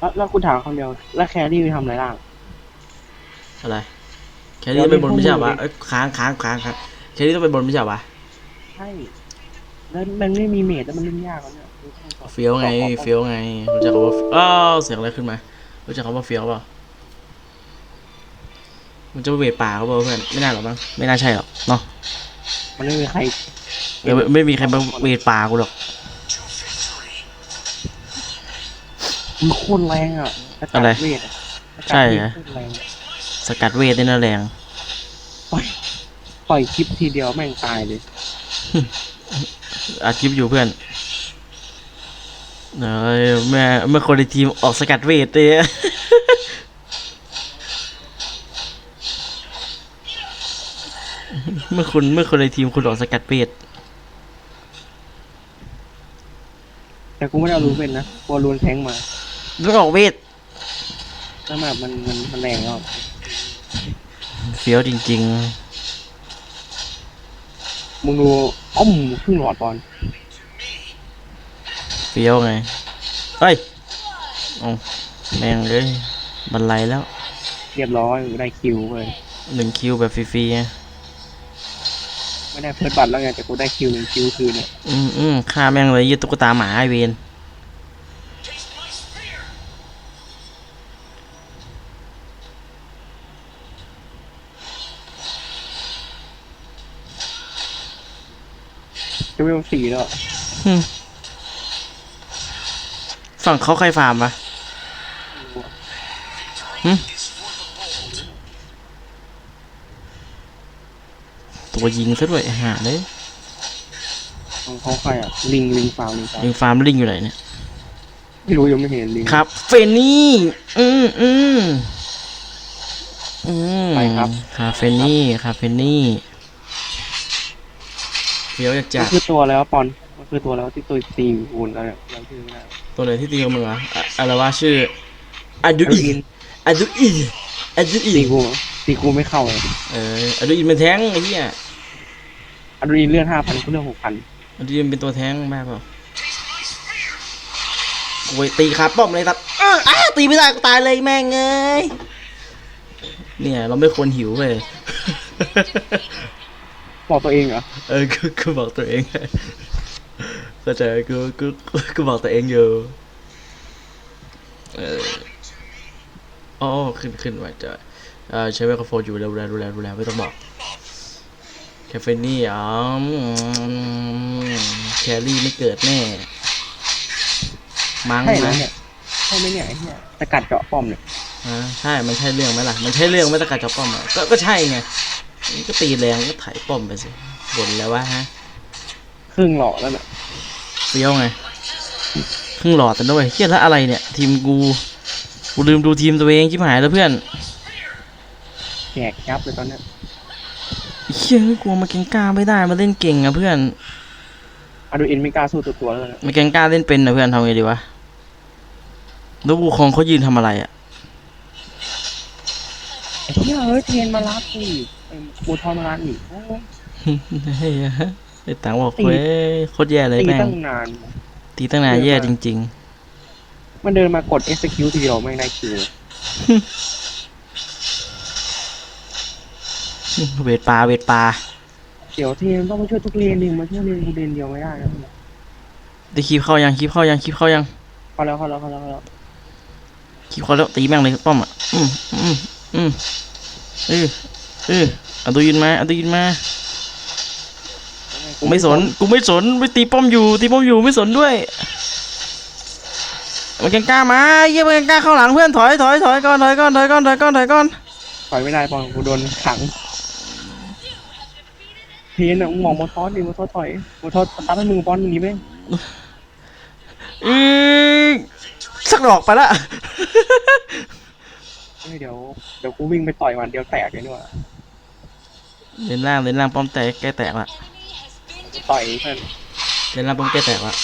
แล้วแล้วกูถามคำเดียว แล้วแครี่ไปทำอะไรล่าง อะไร แครี่ต้องไปบนไม่ใช่เหรอวะเอ้ยค้างค้างค้างค้างแครี่ต้องไปบนไม่ใช่เหรอวะใช่ แล้วมันไม่มีเมดแล้วมันเล่นยากแล้วเนี่ยเฟี้ยวไงเฟี้ยวไงรู้จักคำว่าอ้าวเสียงอะไรขึ้นมารู้จักคำว่าเฟี้ยวเปล่ามันจะไปเวทป่าเขาเปล่าเพื่อนไม่น่าหรอกมั้งไม่น่าใช่หรอกเนาะมันไม่มีใคร เดี๋ยวไม่ไม่มีใครมาเวทป่ากูหรอก มันโคตรแรงอะสกัดอะไรเวทอะสกัดใช่เวทเหรอโคตรแรงอะสกัดเวทนี่น่าแรง ปล่อยปล่อยคลิปทีเดียวแม่งตายเลยอัดคลิปอยู่เพื่อนเอ้ยแม่เมื่อคนในทีมออกสกัดเวทเลยเมื่อคุณเมื่อคนในทีมคุณออกสกัดเวทแต่กูไม่ได้เอารูนเป็นนะกลัวรูนแทงมา ต้องออกเวทแล้วแบบมันมันมันแรงอะเฟี้ยวจริง มึงดูอ้อมครึ่งหลอดบอลๆเฟี้ยวไงเฮ้ยโอ้แม่งเลยบันไลแล้วเรียบร้อยได้คิวเลยหนึ่งคิวแบบฟรีๆไงไม่ได้เพิร์ดบัตรแล้วไงแต่กูได้คิวหนึ่งคิวคืนเนี่ยอืมอืมฆ่าแม่งเลยยี่ตุ๊กตาหมาไอเวน จะเวลสี่แล้วอืมฝั่งเขาใครฟาร์มปะตัวยิงซะด้วยไอ้ห่าเลยของเขาใครอะ ลิงลิงฟาวลิงฟาวยิงฟาร์มลิงอยู่ไหนเนี่ย ไม่รู้ยังไม่เห็นลิงครับ เฟนนี่ อืมอืมอืมไปครับ คาเฟนี่ คาเฟนี่เฟี้ยวอยากมัจันดคือตัวแล้วปอนมันคือตัวแล้วที่ตัวตีคูณแล้วเนี่ยยังชื่อไม่ได้ตัวไหนที่ตีกับมึงอะอะอะไรวะชื่ออะดูแล้วอีอินอะดูอีอะดูอีตีกูตีกูไม่เข้าเลยเอออะดูอีเป็นแท้งไอ้เหี้ยอันนี้เลื่อนห้าพันกูเลื่อนหกพันอะดูอีเป็นตัวแท้งมากเปล่ากูไปตีขาป้อมเลยครับเอออ้าตีไม่ได้กูตายเลยแม่งเอ้ยเนี่ยเราไม่ควรหิวเลย บอกตัวเองเหรอ เออกูกูบอกตัวเองเข้าใจกูกูกูกูบอกตัวเองอยู่ เอออ๋อขึ้นขึ้นไว้จะเออใช้ไมโครโฟนอยู่ดูแลดูแลดูแลไม่ต้องบอกแคฟเฟนี่อ๋อแครี่ไม่เกิดแน่ มั้งใช่แล้วนะเนี่ยใช่ไหมเนี่ยไอ้เนี่ยสกัดเจาะป้อมเนี่ย อ่าใช่ มันใช่เรื่องไหมล่ะ มันใช่เรื่องไหม่ตะการจับป้อมอะก็ก็ใช่ไงมั นก็ตีแรงก็ไถ่ายป้อมไปสิบ่นแล้วว่าฮะครึ่งหลอดแล้วเนี่ยเฟี้ยวไงครึ่งหลอดแต่ด้วยเฮียแล้วอะไรเนี่ย ทีมกูกูลืมดูทีมตัวเองชิบหายแล้วเพื่อนแจกยับเลยตอนเนี้ยเฮียกลัวมาเก่งกล้าไม่ได้มาเล่นเก่งอะเพื่อนอะดูอินไม่กล้าสู้ตัวตัวแล้วเนี่ยมาเก่งกล้าเล่นเป็นนะเพื่อนทำไงดีวะแล้วกูคองเขายืนทำอะไรอะ ไอ้เหี้ยเฮ้ยเทรนมารับกูอีก บูทอนมารับอีกเฮ้ยไอ้ตังบอกเว้ยโคตรแย่เลยตีแม่งตั้งนาน ตีตั้งนานแย่จริงมันเดินมากด execute ทีเดียวไม่งได้คิวเวทปลาเวทปลาเดี๋ยวเทรนต้องมาช่วยทุกเลนดิมาช่วยเลนกูเลนเดียวไม่ได้นะได้คลิปเข้ายังคลิปเข้ายังคลิปเข้ายังเข้าแล้วเข้าแล้วเข้าแล้วเข้าแล้วคลิปเข้าแล้วตีแม่งเลยป้อมอะอืมอืมอืมเออ เออเอาตัวยืนมาเอาตัวยืนมากูไม่สนกูไม่สนไปตีป้อมอยู่ตีป้อมอยู่ไม่สนด้วยมันกันกล้ามาเยี่ยมันกันกล้าเข้าหลังเพื่อนถอยถอยถอยก่อนถอยก่อนถอยก่อนถอยก่อนถอยก่อนถอยไม่ได้ปอนกูโดนขังเทรนอะมึงมองมอทอสดิมอทอสถอยมอทอสสตาร์ทให้มึงปอนมึงนี้ไหมอือสักดอกไปละเฮ้ยเดี๋ยวเดี๋ยวกูวิ่งไปต่อยมันเดียวแตกเลยนี่หว่า เล่นล่างเล่นล่างป้อมแตกแกแตกละต่อยเพื่อนเล่นล่างป้อมแกแตกละ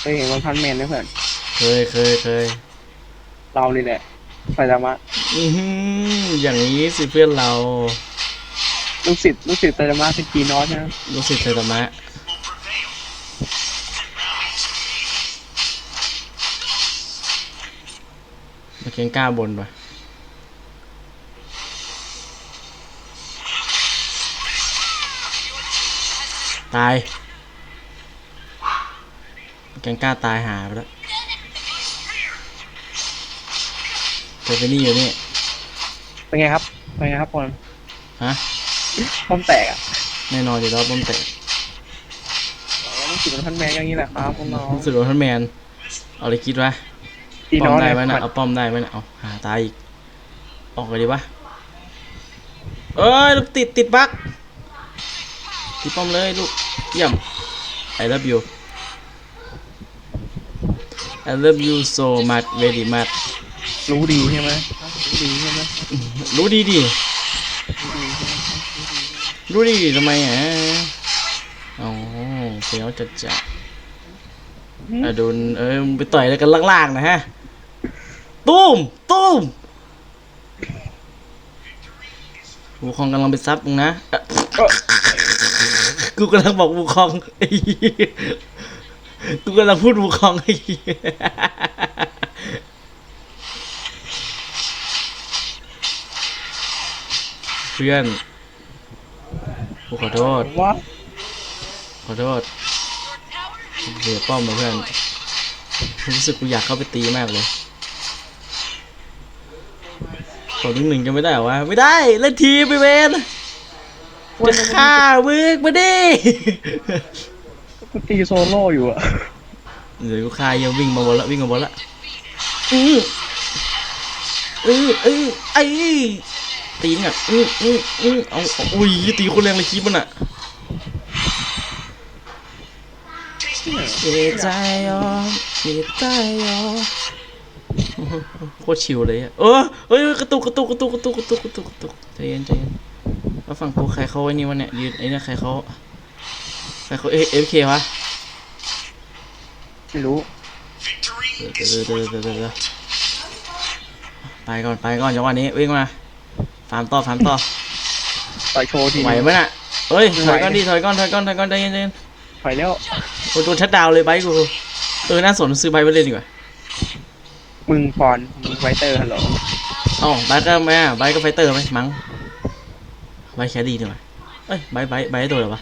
เคยเห็นวันพันแมนไหมเพื่อนเคยเคยเคยเรานี่แหละไซตามะอือหืออย่างนี้สิเพื่อนเราลูกศิษย์ลูกศิษย์ไซตามะเป็นกีนอสใช่ไหมรู้สึกเธอธรรมะมาเกงกล้าบนไป ตาย แกงกล้าตายหาไปแล้วเจอไปนี่อยู่นี่ เป็นไงครับ เป็นไงครับพลฮะป้อมแตกอะแน่นอนอยู่แล้วป้อมแตกเราต้องจิบเป็นพันแมงอย่างนี้แหละครับพวกน้องรู้สึกว่าท่านแมน เอาเลยคิดว่าตีป้อน้มองได้เลยไหมนะเอาป้อมได้ไหมนะเอาหาตายอีก ออกเลยดีปะเอ้ยลูกติดติดบั๊ก ติดป้อมเลยลูกเยี่ยม I love you I love you so much very much รู้ดีใช่ไหมรู้ดีใช่ไหมรู้ดีดิรู้ดีดิทำไมอะอ๋อเสียวจัดจัดอะโดนเอ้ยมึงไปต่อยอะไรกันล่างๆนะฮะ ตุ้มตุ้มวูคองกำลังไปซับมึงนะเอ่อ กูกำลังบอกวูคองไอ้เหี้ยกูกำลังพูดวูคองไอ้เหี้ยเพื่อนกูขอโทษ ว่าขอโทษเสียป้อมมาเพื่อนรู้สึกกูอยากเข้าไปตีมากเลยขอหนึ่งหนึ่งจะไม่ได้เหรอวะ ไม่ได้ เล่นทีมไปเวน จะฆ่ามึงมาดิกูตีโซโล่อยู่อะเดี๋ยวกูฆ่ายังวิ่งมาบนละวิ่งมาบนละอืออืออือไอ้ตีนอะอืออืออือเอาเอาอุ้ยตีคนแรงเลยคีบมันอะมีใจยอมมีใจยอมโคตรชิวเลยอะเออเฮ้ยกระตุกกระตุกกระตุกกระตุกกระตุกกระตุกกระตุกใจเย็นใจเย็น แล้วฝั่งกูใครเขาไอ้นี่วะเนี่ยยืนไอ้เนี่ยใครเขาใครเขาเอฟเควะไม่รู้เดี๋ยวเดี๋ยวเดี๋ยวเดี๋ยวเดี๋ยวไปก่อนไปก่อนจังหวะนี้วิ่งมาฟาร์มต่อฟาร์มต่อต่อยโชว์ทีไหวไหมน่ะเอ้ยถอยก่อนดิถอยก่อนถอยก่อนถอยก่อนใจเย็นใจเย็นถอยแล้วโอ้ยโดนชัดดาวน์เลยไบค์กูเออน่าสนซื้อไบค์ไปเล่นดีกว่ามึงปอนมึงไฟเตอร์ฮัลโหลอ๋อไบค์ก็แม่ไบค์ก็ไฟเตอร์ไหมมั้ง ไบค์แคดีดีกว่าเอ้ยไบค์ไบค์ไบค์ตัวเหรอวะ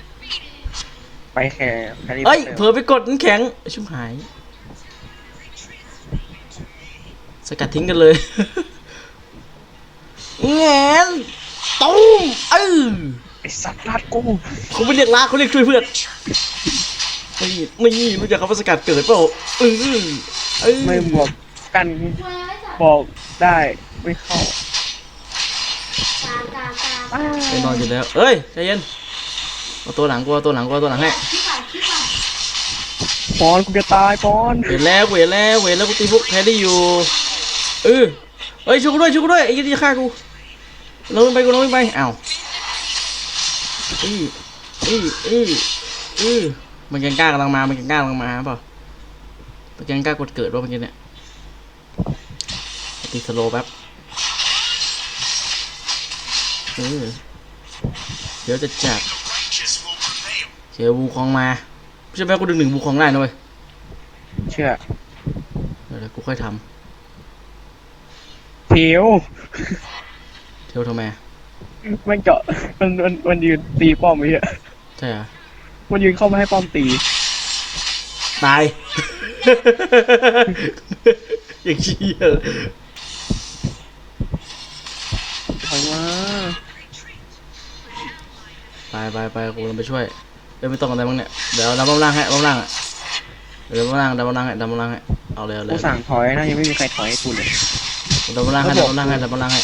ไปแค่แค่นี้เอ้ยเผลอไปกดน้ำแข็งชิบหาย สกัดทิ้งกันเลยแงนตุ้มเออไอสัตว์ลาดกูเขาไม่เรียกลากเขาเรียกช่วยเพื่อนนี่นี่รู้จักคำว่าสกัดเกิดเปล่าเออเออไม่บอกกันบอกได้ไม่เข้า ไปนอนอยู่แล้วเอ้ยใจเย็นเอาตัวหลังกูเอาตัวหลังกูเอาตัวหลังให้ปอนกูจะตายปอนเห็นแล้วเห็นแล้วเห็นแล้วกูตีพวกแครี่อยู่เออเอ้ยช่วยกูด้วยช่วยกูด้วยไอ้ยี่ที่ฆ่ากูลงไปกูลงไปอ้าวอืออืออืออือมันแกงกล้ากำลังมามันแกงกล้ากำลังมาเปล่ามันแกงกล้ากดเกิดว่าเมื่อกี้เนี่ยตีสโลว์แป๊บ เออเดี๋ยวจะจับเจอวูคองมาใช่ไหมกูดึงหนึ่งวูคองได้นะเว้ยเชื่อเดี๋ยวเดี๋ยวกูค่อยทเทียวำเที่ยวทำไมอะมันเจาะมันมันมันยืนตีป้อมไอ้เหี้ยใช่เหรอมันยืนเข้ามาให้ป้อมตีตายอย่างเชี่ย ไปไปไปกูลงไปช่วยเอ้ยไม่ต้องอะไรบ้างเนี่ยเดี๋ยวดับบ้าล่างให้บ้าล่างอะเดี๋ยวดับบ้าล่างดับบ้าล่างให้ดับบ้าล่างให้เอาเลยเอาเลกูยสั่งถอยนะยังไม่มีใครถอยให้กูเลยดับบ้าล่างให้ดับบ้าล่างให้ดับบ้าล่างให้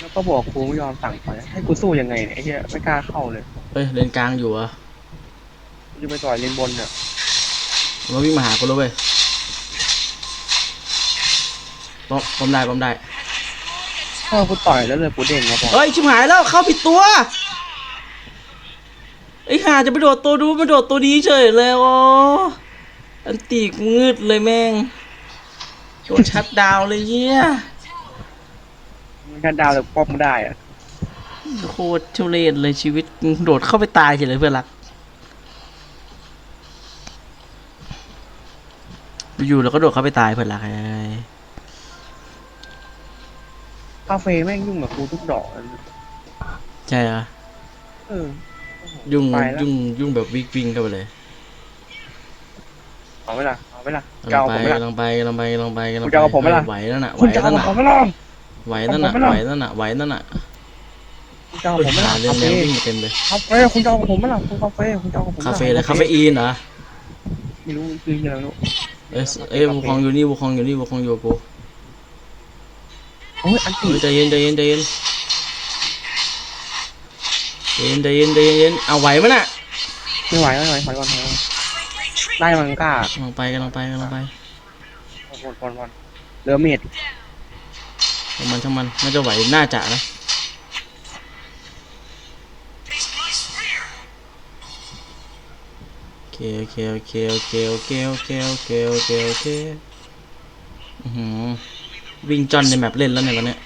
แล้วก็บอกกูไม่ยอมสั่งถอยให้กูสู้ยังไงเนี่ยไอ้เหี้ยไม่กล้าเข้าเลยเฮ้ยเลนกลางอยู่เหรอะกูจะไปต่อยเลนบนเนี่ยมาวิ่งมาหากูแล้วเว้ยป้อมป้อมได้ป้อมได้ถ้ากูต่อยแล้วเลยกูเด่นมาบอกเฮ้ยชิบหายแล้วเข้าผิดตัว ไอ้ห่าจะไปโดดตัวดูไปโดดตัวนี้เฉยเลยอ๋ออันตีกูงืดเลยแม่งโดนชัดดาวน์เลยเนี่ยมันกันดาวแต่ป้อมได้อะโคตรทุเรศเลยชีวิตมึงโดดเข้าไปตายเฉยเลยเพื่อนรักอยู่ๆแล้วก็โดดเข้าไปตายเพื่อนรักไอ้คาเฟ่แม่งยุ่งกับกูทุกดอกเลยใช่เหรอเออ ยุ่งไปแล้ว ยุ่งยุ่งแบบวิ่งวิ่งเข้าไปเลยเอาไหมล่ะเอาไหมล่ะกำจะลังเอาไปผมไหมล่ะ กำลังไปกำลังไปกำลังไปกำลังคุณไปจะเอาผมไหมล่ะ ไหวนั่นน่ะไหวคุณจะนั่เอานผน่ะมไหมล่ะ ไหวนั่นน่ะเอาผมไหมล่ะไหวนั่นน่ะไหวนั่นน่ะคุณจะเอาผมไหมล่ะหาเรื่อคางแนเฟ่ววิ่งเต็มเลยคาเฟ่คุณจะเอาผมไหมล่ะคุณคาเฟ่คุณจะเอาผมไหมล่ะคาเฟ่เลยคาเฟอีนเหรอไม่รู้คืออะไรไม่รู้เอ้ยเอ้ยบุคองอยู่นี่บุคองอยู่นี่บุคองอยู่กับกูโอ้ยอันตีเฮ้ยใจเย็นใจเย็นใจเย็นใจ เย็นใจเย็นใจเย็นเอาไหวมั้ยน่ะไม่ไหวไม่ไหวถอยก่อนถอยก่อนได้มังกล้ากำลังไปกำลังไปกำลังไปวนวนวนเรือเมดช่างมันช่างมันน่าจะไหวน่าจะนะโอเคโอเคโอเคโอเคโอเคโอเคโอเคโอเคโอเคอือหือวิ่งจอนในแมปเล่นแล้วเนี่ยวันเนี้ย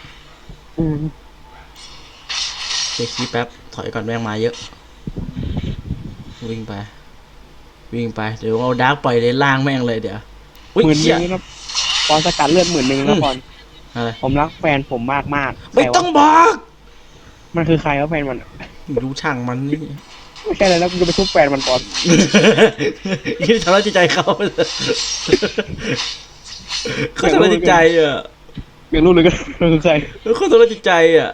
อืมเช็คคีย์แป๊บถ อยก่อนแม่งมาเยอะ วิ่งไป วิ่งไป เดี๋ยวเอาดาร์กปล่อยเลยล่างแม่งเลยเดี๋ยวอุ้ยหมื่นหเชี่ยนึงนะปอนสกัดเลือดหมื่นหนึ่งอืนะมปอนอะไรผมรักแฟนผมมากมากๆไม่ใครวะต้องบอก มันคือใครวะแฟนมันอะรู้ช่างมันนี่ไม่ใช่เลยแล้วกูจะไปทุบแฟนมันปอนยี่ทำร้ายจิตใจเขาเลยเขาทำร้ายจิตใจอะอยากรู้เลยก็มันคือใครเขาทำร้ายจิตใจอะ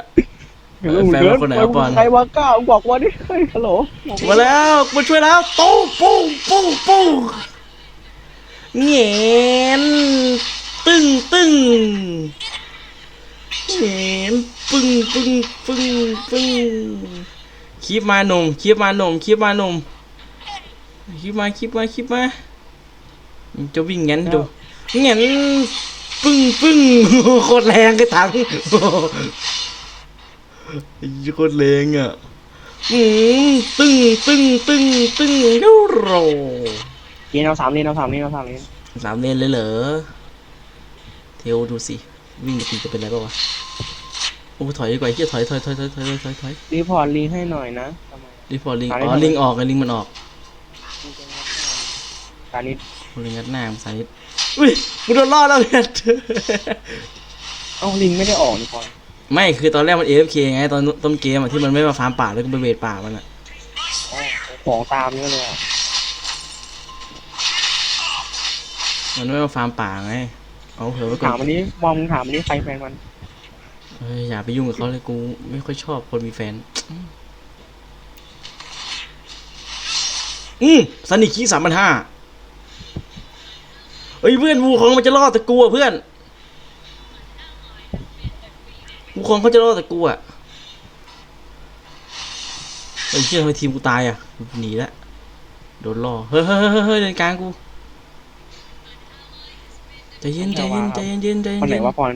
อยากรู้เหมือนแฟนกัมันคนไหนวะปอน ใครวะก้าวบอกว่าดิเฮ้ยฮัลโหลบอกมาแล้วมาช่วยแล้วตุ้งปุ้งปุ้งปุ้งเงียนตึ้งตึ้งเงียนปึ้งปึ้งปึ้งปึ้งคลิปมาหนุ่มคลิปมาหนุ่มคลิปมาหนุ่มคลิปมาคลิปมาคลิปมาจะวิ่งงั้นดูงั้นปึ้งปึ้งโคตรแรงไอ้ถังไอ้ โคตรแรงอะอืมตึ้งตึ้งตึ้งตึ้งยูโรเรียนเอาสามเรียนเอาสามเรียนเอาสามเรียนสามเลนเลยเหรอ เทลดูสิ วิ่งจะตีจะเป็นไรป่าวะ โอ้ถอยดีกว่าเฮียถอยถอยถอยถอยถอยถอยถอยรีพอร์ตลิงให้หน่อยนะทำไม รีพอร์ตลิงตายอ๋อแล้วลิงออกไงลิงมันออกการนี้ลิงงัดหน้ามึงสายนิดอุ้ยมึงโดนล่อแล้วเพชรเอ้าลิงไม่ได้ออกนี่ปอน ไม่คือตอนแรกมัน AFK ไงตอนต้นเกมอะที่มันไม่มาฟาร์มป่าแล้วก็ไปเวทป่ามันอะอ๋อของตามเยอะเลยอะมันไม่มาฟาร์มป่าไงเอาเถอะไว้ก่อถามนอันนี้มอมงถามอันนี้ใครแฟนมันเฮ้ยอย่าไปยุ่งกับเขาเลยกูไม่ค่อยชอบคนมีแฟน อืมซันนี่คีสามพันห้าเฮ้ยเพื่อนวูคองมันจะรอดแต่กูอะเพื่อน วูคงเขาจะรอดแต่กูอะเฮ้เชื่อทำไมทีมกูตายอะหนีละโดนล่อเฮ้ยเฮ้ยเฮ้ยเฮ้ยเฮ้ยเดินกลางกูใจเย็นใจเย็นใจเย็นใจเย็นใจคนไหนวะปอน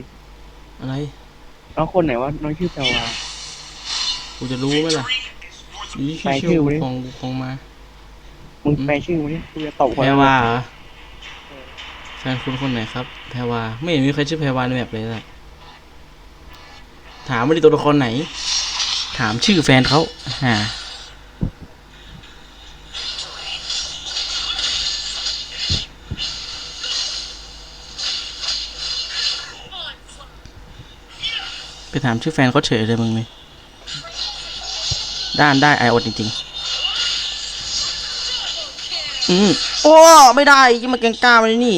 อะไรน้องคนไหนวะน้องชื่อแพรวากูจะรู้ไหมล่ะนี่ชื่ชื่ออไว้วูคองวูคองมามึงแปลชื่อมาดิกูจะตบคนแพรวาเหรอแฟนคุณคนไหนครับแพรวาไม่เห็นมีใครชื่อแพรวาในแบบเลยนะ ถามว่าดิตัวละครไหน ถามชื่อแฟนเขาฮะไปถามชื่อแฟนเขาเฉยเลยมึงนี่ด้านได้ไออดจริงๆ อืมโอ้ไม่ได้ยังมาเกงกล้ามาเลยนี่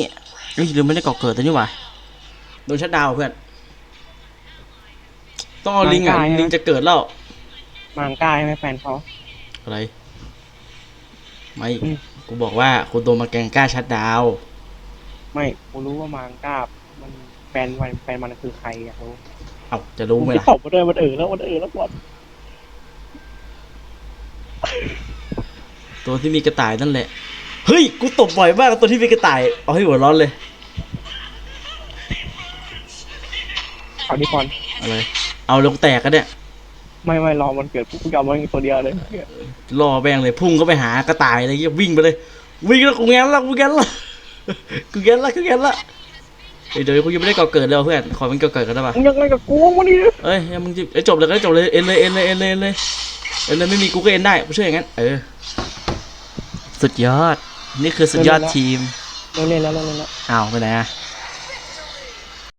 เฮ้ยลืมไม่ได้ก่อเกิดแต่นี่หว่าโดนชัดดาวน์เพื่อน ต้องเอาลิงอะลิงจะเกิดแล้ว มังกาใช่ไหมแฟนเขา อะไร ไม่ อืม กูบอกว่าคุณโดนมาแกงกล้าชัดดาวน์ไม่กูรู้ว่ามังกามันแฟนมันแฟนมันคือใครอยากรู้เอ้าจะรู้ไหมงล่ะ ตบมาด้วยมันเออแล้วมันเออแล้วปอนตัวที่มีกระต่ายนั่นแหละ เฮ้ย กูตบบ่อยมากกับตัวที่มีกระต่าย เอาให้หัวร้อนเลย อาดิปอนอะไร เอาลงแตกกันเนี่ยไม่ไม่รอมันเกิดปุ๊บกูจะเอามันตัวเดียวเลยล่อแบงเลยพุ่งก็ไปหากระต่ายอะไรเงี้ยวิ่งไปเลย วิ่งแล้วกูแงนละกูแงนละกูแงนละกูแงนละเฮ้ยเดี๋ยวกูยังไม่ได้ก่อเกิดเลยว่ะเพื่อนขอเป็นก่อเกิดกันได้ปะมึงยังไงกับกูวะนี่เอ้ยยังมึงจิเอ้ยจบเลยก็ได้จบเลยเอ็นเลยเอ็นเลยเอ็นเลยเอ็นเลยเอ็นเลยไม่มีกูก็เอ็นได้กูเชื่ออย่างนั้นเออสุดยอด นี่คือสุดยอดทีมเล่นเล่นแล้วเล่นเล่นแล้วอ้าวไปไหนอะ